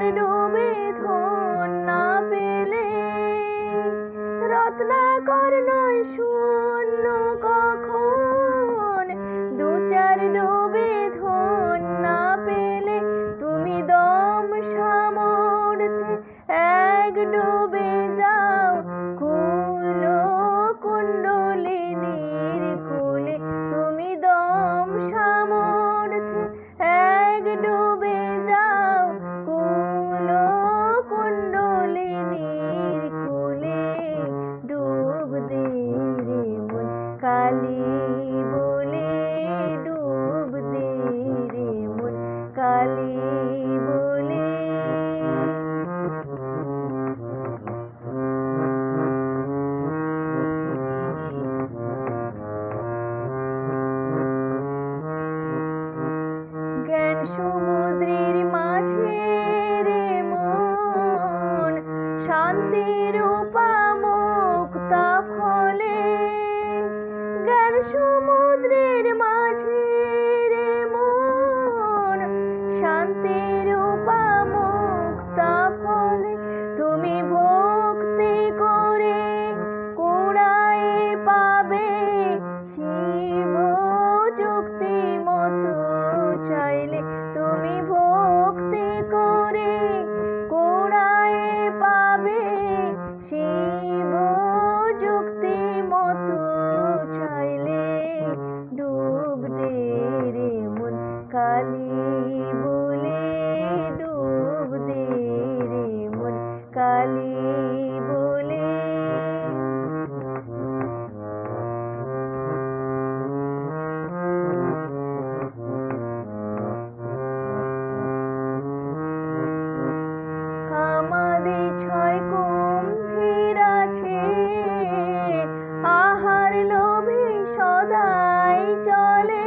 আর ডোবে ধন না পেলে রত্নাকর নয় চলে